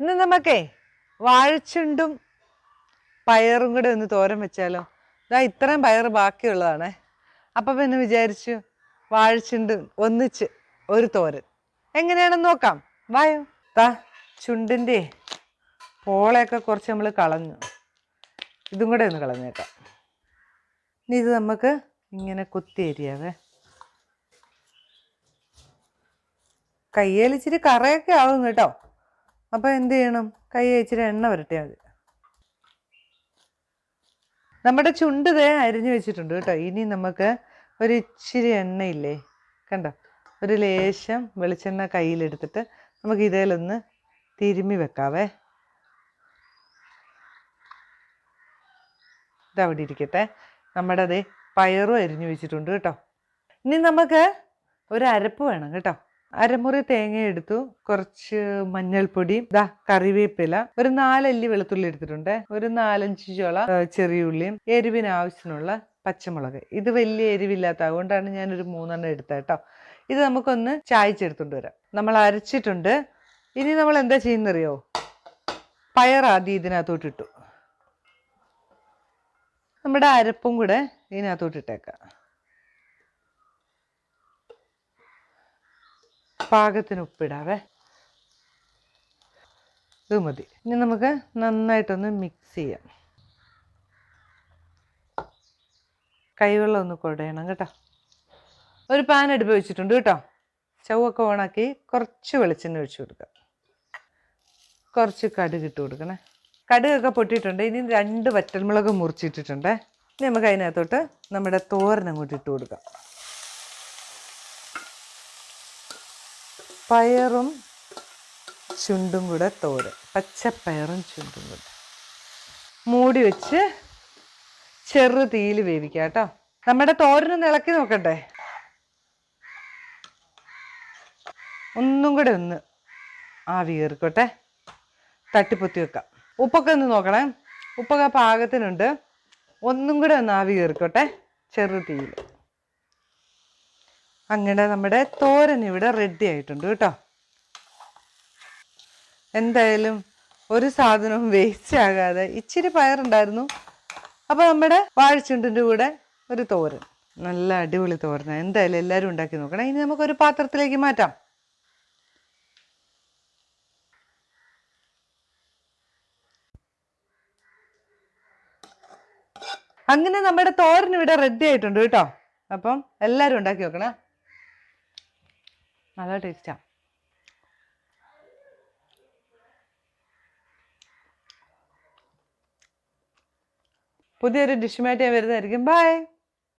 ഇന്ന് നമുക്കേ വാഴച്ചുണ്ടും പയറും കൂടെ ഒന്ന് തോരൻ വെച്ചാലോ. ഇതാ ഇത്രയും പയർ ബാക്കിയുള്ളതാണേ. അപ്പം പിന്നെ വിചാരിച്ചു വാഴച്ചുണ്ട് ഒന്നിച്ച് ഒരു തോരൻ. എങ്ങനെയാണെന്ന് നോക്കാം. വായോ. താ ചുണ്ടിന്റെ പോളയൊക്കെ കുറച്ച് നമ്മൾ കളഞ്ഞു. ഇതും കൂടെ ഒന്ന് കളഞ്ഞേക്കാം. ഇനി ഇത് നമുക്ക് ഇങ്ങനെ കുത്തി എരിയാവേ കയ്യിൽ ഇച്ചിരി കറയൊക്കെ ആവും കേട്ടോ. അപ്പോൾ എന്ത് ചെയ്യണം? കൈ ഇച്ചിരി എണ്ണ വരട്ടിയാൽ മതി. നമ്മുടെ ചുണ്ട് ദേ അരിഞ്ഞു വെച്ചിട്ടുണ്ട് കേട്ടോ. ഇനി നമുക്ക് ഒരു ഇച്ചിരി എണ്ണയില്ലേ? കണ്ടോ? ഒരു ലേശം വെളിച്ചെണ്ണ കയ്യിലെടുത്തിട്ട് നമുക്ക് ഇതേലൊന്ന് തിരുമ്മി വെക്കാവേ. ഇതവിടെ ഇരിക്കട്ടെ. നമ്മുടെ അതേ പയറും അരിഞ്ഞു വെച്ചിട്ടുണ്ട് കേട്ടോ. ഇനി നമുക്ക് ഒരു അരപ്പ് വേണം കേട്ടോ. അരമുറി തേങ്ങ എടുത്തു. കുറച്ച് മഞ്ഞൾപ്പൊടി ദാ കറിവേപ്പില ഒരു നാലല്ലി വെളുത്തുള്ളി എടുത്തിട്ടുണ്ട്. ഒരു നാലഞ്ച് ചോള ചെറിയുള്ളിയും എരിവിന് ആവശ്യത്തിനുള്ള പച്ചമുളക്. ഇത് വലിയ എരിവില്ലാത്ത അതുകൊണ്ടാണ് ഞാൻ ഒരു മൂന്നെണ്ണം എടുത്തത് കേട്ടോ ഇത് നമുക്കൊന്ന് ചായച്ചെടുത്തുകൊണ്ട് വരാം. നമ്മൾ അരച്ചിട്ടുണ്ട്. ഇനി നമ്മൾ എന്താ ചെയ്യുന്നറിയോ? പയർ ആദ്യം ഇതിനകത്തോട്ട് ഇട്ടു. നമ്മുടെ അരപ്പും കൂടെ ഇതിനകത്തോട്ട് ഇട്ടേക്കാം. പാകത്തിന് ഉപ്പിടാവേ ഇത് മതി. ഇനി നമുക്ക് നന്നായിട്ടൊന്ന് മിക്സ് ചെയ്യാം. കൈവെള്ളം ഒന്ന് കൊടയണം കേട്ടോ. ഒരു പാൻ അടുപ്പ് വെച്ചിട്ടുണ്ട് കേട്ടോ. ചവൊക്കെ ഓണാക്കി കുറച്ച് വെളിച്ചെണ്ണ ഒഴിച്ചു കൊടുക്കാം. കുറച്ച് കടുക് ഇട്ട് കൊടുക്കണേ. കടുകൊക്കെ പൊട്ടിയിട്ടുണ്ട്. ഇനി രണ്ട് വറ്റൽമുളക് മുറിച്ചിട്ടിട്ടുണ്ട്. ഇനി നമുക്ക് അതിനകത്തോട്ട് നമ്മുടെ തോരൻ അങ്ങോട്ട് ഇട്ട് കൊടുക്കാം. പയറും ചുണ്ടും കൂടെ തോരൻ. പച്ചപ്പയറും ചുണ്ടും കൂടെ. മൂടി വെച്ച് ചെറു തീയിൽ വേവിക്കാം കേട്ടോ. നമ്മുടെ തോരനൊന്ന് ഇളക്കി നോക്കട്ടെ. ഒന്നും കൂടെ ഒന്ന് ആവി കയറിക്കോട്ടെ. തട്ടിപ്പൊത്തി വെക്കാം. ഉപ്പൊക്കെ ഒന്ന് നോക്കണേ. ഉപ്പൊക്കെ പാകത്തിനുണ്ട്. ഒന്നും കൂടെ ഒന്ന് ആവി കയറിക്കോട്ടെ. ചെറു തീയിൽ. അങ്ങനെ നമ്മുടെ തോരൻ ഇവിടെ റെഡി ആയിട്ടുണ്ട് കേട്ടോ. എന്തായാലും ഒരു സാധനവും വേസ്റ്റ് ആകാതെ ഇച്ചിരി പയറുണ്ടായിരുന്നു. അപ്പോൾ നമ്മുടെ വാഴച്ചുണ്ടിന്റെ കൂടെ ഒരു തോരൻ. നല്ല അടിപൊളി തോരന. എന്തായാലും എല്ലാവരും ഉണ്ടാക്കി നോക്കണം. ഇനി നമുക്കൊരു പാത്രത്തിലേക്ക് മാറ്റാം. അങ്ങനെ നമ്മുടെ തോരൻ ഇവിടെ റെഡി ആയിട്ടുണ്ട് കേട്ടോ. അപ്പം എല്ലാവരും ഉണ്ടാക്കി നോക്കണേ. നല്ല ടേസ്റ്റാ. പുതിയൊരു ഡിഷുമായിട്ട് ഞാൻ വരുന്നതായിരിക്കും. ബൈ.